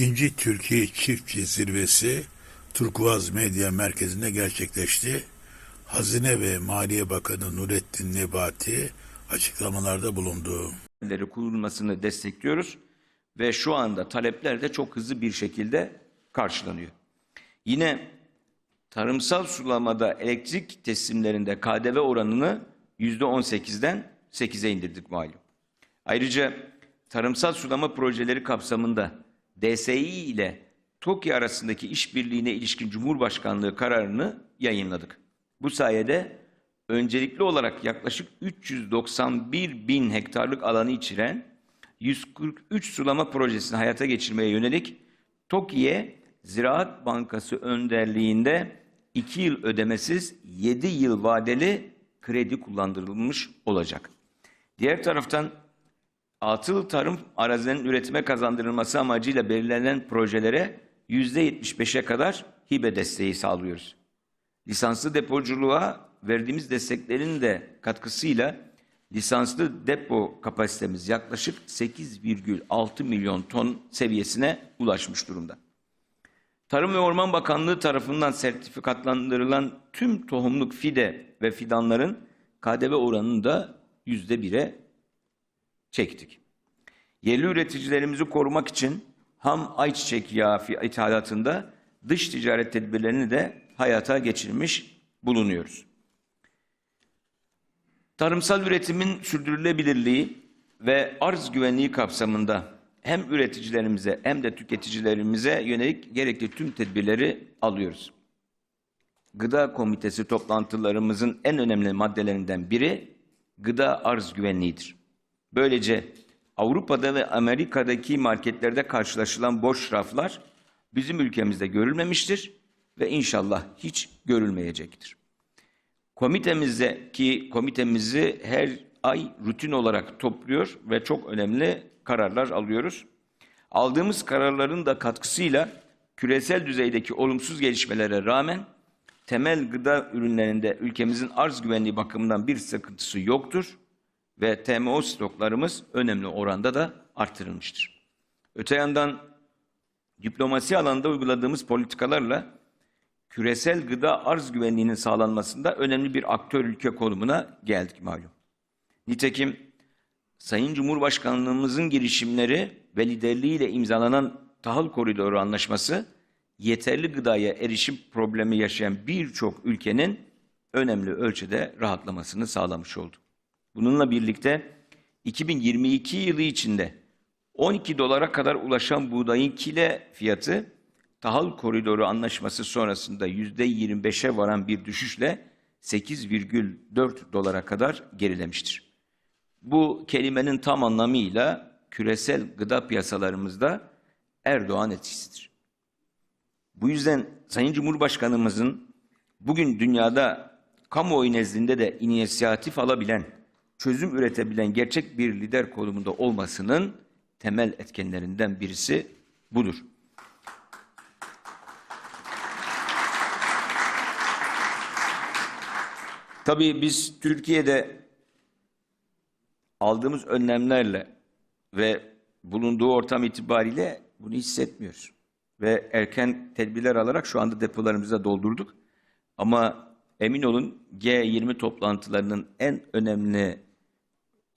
İkinci Türkiye Çiftçi Zirvesi Turkuaz Medya Merkezi'nde gerçekleşti. Hazine ve Maliye Bakanı Nurettin Nebati açıklamalarda bulundu. kurulmasını destekliyoruz ve şu anda talepler de çok hızlı bir şekilde karşılanıyor. Yine tarımsal sulamada elektrik teslimlerinde KDV oranını %18'den 8'e indirdik malum. Ayrıca tarımsal sulama projeleri kapsamında DSİ ile TOKİ arasındaki işbirliğine ilişkin Cumhurbaşkanlığı kararını yayınladık. Bu sayede öncelikli olarak yaklaşık 391 bin hektarlık alanı içeren 143 sulama projesini hayata geçirmeye yönelik TOKİ'ye Ziraat Bankası önderliğinde 2 yıl ödemesiz 7 yıl vadeli kredi kullandırılmış olacak. Diğer taraftan atıl tarım arazilerinin üretime kazandırılması amacıyla belirlenen projelere %75'e kadar hibe desteği sağlıyoruz. Lisanslı depoculuğa verdiğimiz desteklerin de katkısıyla lisanslı depo kapasitemiz yaklaşık 8,6 milyon ton seviyesine ulaşmış durumda. Tarım ve Orman Bakanlığı tarafından sertifikatlandırılan tüm tohumluk fide ve fidanların KDV oranını da yüzde bire çektik. Yerli üreticilerimizi korumak için ham ayçiçek yağı ithalatında dış ticaret tedbirlerini de hayata geçirmiş bulunuyoruz. Tarımsal üretimin sürdürülebilirliği ve arz güvenliği kapsamında hem üreticilerimize hem de tüketicilerimize yönelik gerekli tüm tedbirleri alıyoruz. Gıda Komitesi toplantılarımızın en önemli maddelerinden biri gıda arz güvenliğidir. Böylece Avrupa'da ve Amerika'daki marketlerde karşılaşılan boş raflar bizim ülkemizde görülmemiştir ve inşallah hiç görülmeyecektir. Komitemizdeki komitemizi her ay rutin olarak topluyor ve çok önemli kararlar alıyoruz. Aldığımız kararların da katkısıyla küresel düzeydeki olumsuz gelişmelere rağmen temel gıda ürünlerinde ülkemizin arz güvenliği bakımından bir sıkıntısı yoktur ve TMO stoklarımız önemli oranda da artırılmıştır. Öte yandan diplomasi alanında uyguladığımız politikalarla küresel gıda arz güvenliğinin sağlanmasında önemli bir aktör ülke konumuna geldik malum. Nitekim Sayın Cumhurbaşkanlığımızın girişimleri ve liderliğiyle imzalanan tahıl koridoru anlaşması yeterli gıdaya erişim problemi yaşayan birçok ülkenin önemli ölçüde rahatlamasını sağlamış oldu. Bununla birlikte 2022 yılı içinde 12 dolara kadar ulaşan buğdayın kile fiyatı tahıl koridoru anlaşması sonrasında %25'e varan bir düşüşle 8,4 dolara kadar gerilemiştir. Bu kelimenin tam anlamıyla küresel gıda piyasalarımızda Erdoğan etkisidir. Bu yüzden Sayın Cumhurbaşkanımızın bugün dünyada kamuoyu nezdinde de inisiyatif alabilen, çözüm üretebilen gerçek bir lider konumunda olmasının temel etkenlerinden birisi budur. Tabii biz Türkiye'de aldığımız önlemlerle ve bulunduğu ortam itibariyle bunu hissetmiyoruz. Ve erken tedbirler alarak şu anda depolarımızı da doldurduk. Ama emin olun G20 toplantılarının en önemli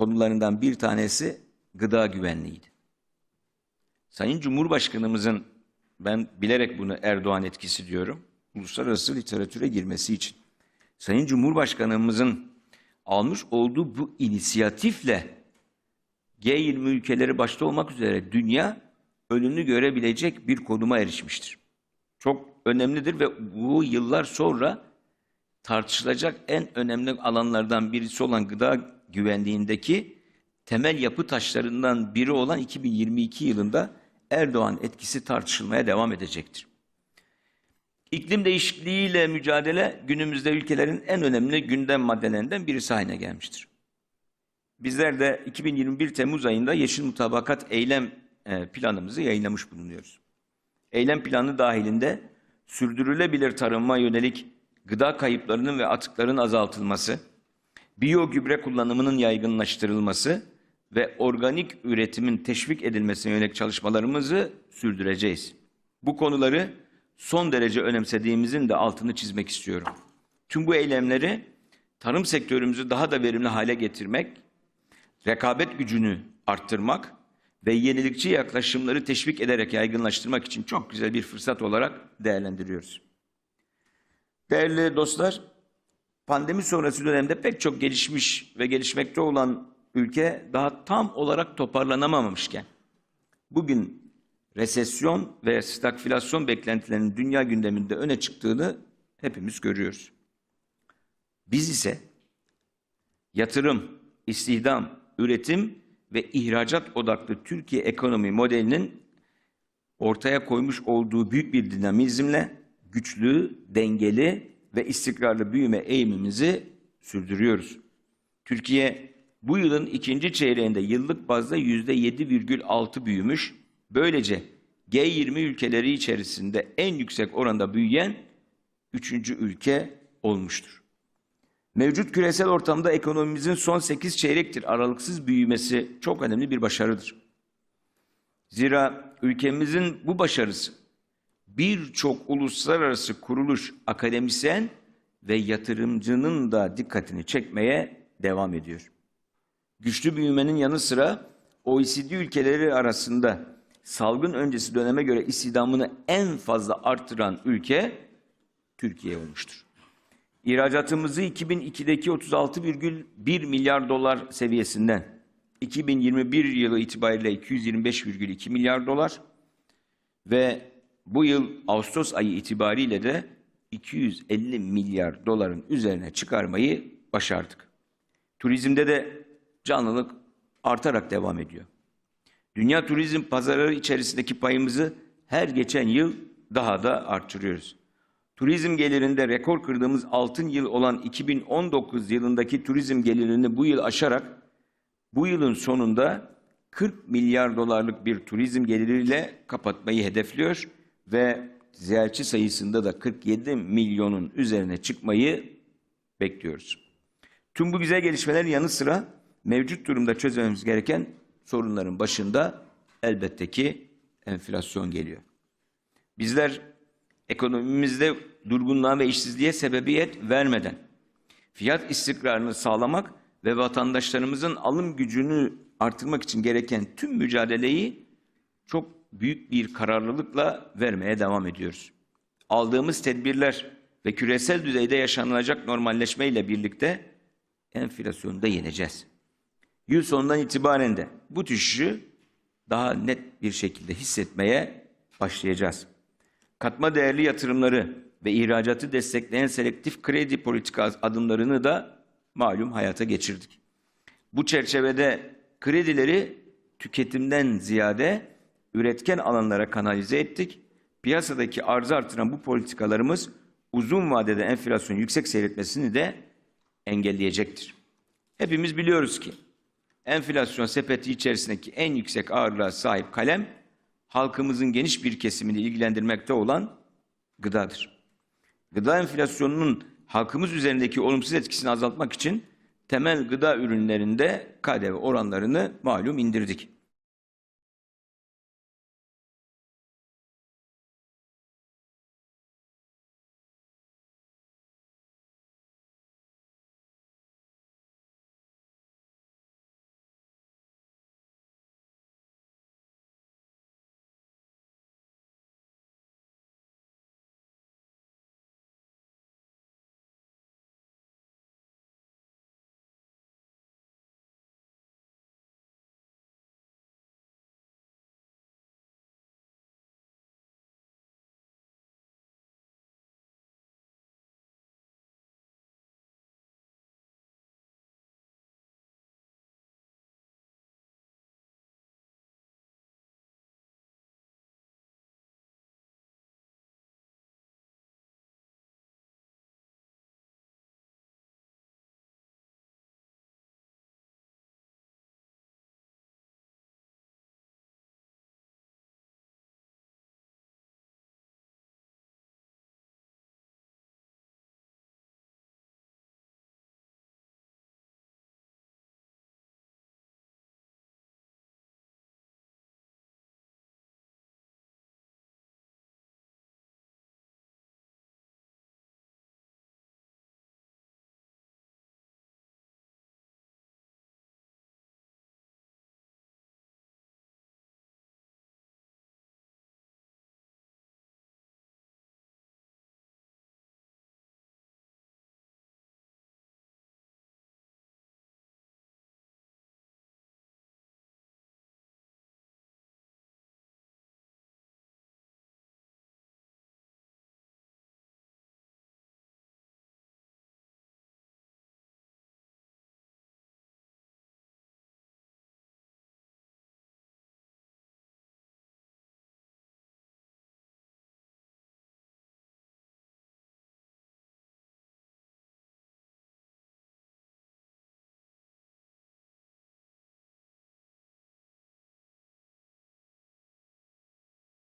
konularından bir tanesi gıda güvenliğiydi. Sayın Cumhurbaşkanımızın ben bilerek bunu Erdoğan etkisi diyorum. Uluslararası literatüre girmesi için. Sayın Cumhurbaşkanımızın almış olduğu bu inisiyatifle G20 ülkeleri başta olmak üzere dünya önünü görebilecek bir konuma erişmiştir. Çok önemlidir ve bu yıllar sonra tartışılacak en önemli alanlardan birisi olan gıda güvenliğindeki temel yapı taşlarından biri olan 2022 yılında Erdoğan etkisi tartışılmaya devam edecektir. İklim değişikliğiyle mücadele günümüzde ülkelerin en önemli gündem maddelerinden birisi haline gelmiştir. Bizler de 2021 Temmuz ayında Yeşil Mutabakat Eylem e, planımızı yayınlamış bulunuyoruz. Eylem planı dahilinde sürdürülebilir tarıma yönelik gıda kayıplarının ve atıkların azaltılması, biyo gübre kullanımının yaygınlaştırılması, ve organik üretimin teşvik edilmesine yönelik çalışmalarımızı sürdüreceğiz. Bu konuları son derece önemsediğimizin de altını çizmek istiyorum. Tüm bu eylemleri tarım sektörümüzü daha da verimli hale getirmek, rekabet gücünü arttırmak ve yenilikçi yaklaşımları teşvik ederek yaygınlaştırmak için çok güzel bir fırsat olarak değerlendiriyoruz. Değerli dostlar, pandemi sonrası dönemde pek çok gelişmiş ve gelişmekte olan ülke daha tam olarak toparlanamamışken bugün resesyon ve stagflasyon beklentilerinin dünya gündeminde öne çıktığını hepimiz görüyoruz. Biz ise yatırım, istihdam, üretim ve ihracat odaklı Türkiye ekonomi modelinin ortaya koymuş olduğu büyük bir dinamizmle güçlü, dengeli ve istikrarlı büyüme eğimimizi sürdürüyoruz. Türkiye bu yılın ikinci çeyreğinde yıllık bazda yüzde 7,6 büyümüş. Böylece G20 ülkeleri içerisinde en yüksek oranda büyüyen üçüncü ülke olmuştur. Mevcut küresel ortamda ekonomimizin son 8 çeyrektir aralıksız büyümesi çok önemli bir başarıdır. Zira ülkemizin bu başarısı birçok uluslararası kuruluş, akademisyen ve yatırımcının da dikkatini çekmeye devam ediyor. Güçlü büyümenin yanı sıra OECD ülkeleri arasında salgın öncesi döneme göre istihdamını en fazla artıran ülke Türkiye olmuştur. İhracatımızı 2002'deki 36,1 milyar dolar seviyesinden 2021 yılı itibariyle 225,2 milyar dolar ve bu yıl Ağustos ayı itibariyle de 250 milyar doların üzerine çıkarmayı başardık. Turizmde de canlılık artarak devam ediyor. Dünya turizm pazarları içerisindeki payımızı her geçen yıl daha da artırıyoruz. Turizm gelirinde rekor kırdığımız altın yıl olan 2019 yılındaki turizm gelirini bu yıl aşarak bu yılın sonunda 40 milyar dolarlık bir turizm geliriyle kapatmayı hedefliyor ve ziyaretçi sayısında da 47 milyonun üzerine çıkmayı bekliyoruz. Tüm bu güzel gelişmelerin yanı sıra mevcut durumda çözmemiz gereken sorunların başında elbette ki enflasyon geliyor. Bizler ekonomimizde durgunluğa ve işsizliğe sebebiyet vermeden fiyat istikrarını sağlamak ve vatandaşlarımızın alım gücünü artırmak için gereken tüm mücadeleyi çok büyük bir kararlılıkla vermeye devam ediyoruz. Aldığımız tedbirler ve küresel düzeyde yaşanılacak normalleşme ile birlikte enflasyonu da yeneceğiz. Yıl sonundan itibaren de bu düşüşü daha net bir şekilde hissetmeye başlayacağız. Katma değerli yatırımları ve ihracatı destekleyen selektif kredi politika adımlarını da malum hayata geçirdik. Bu çerçevede kredileri tüketimden ziyade üretken alanlara kanalize ettik. Piyasadaki arzı artıran bu politikalarımız uzun vadede enflasyon yüksek seyretmesini de engelleyecektir. Hepimiz biliyoruz ki enflasyon sepeti içerisindeki en yüksek ağırlığa sahip kalem halkımızın geniş bir kesimini ilgilendirmekte olan gıdadır. Gıda enflasyonunun halkımız üzerindeki olumsuz etkisini azaltmak için temel gıda ürünlerinde KDV oranlarını malum indirdik.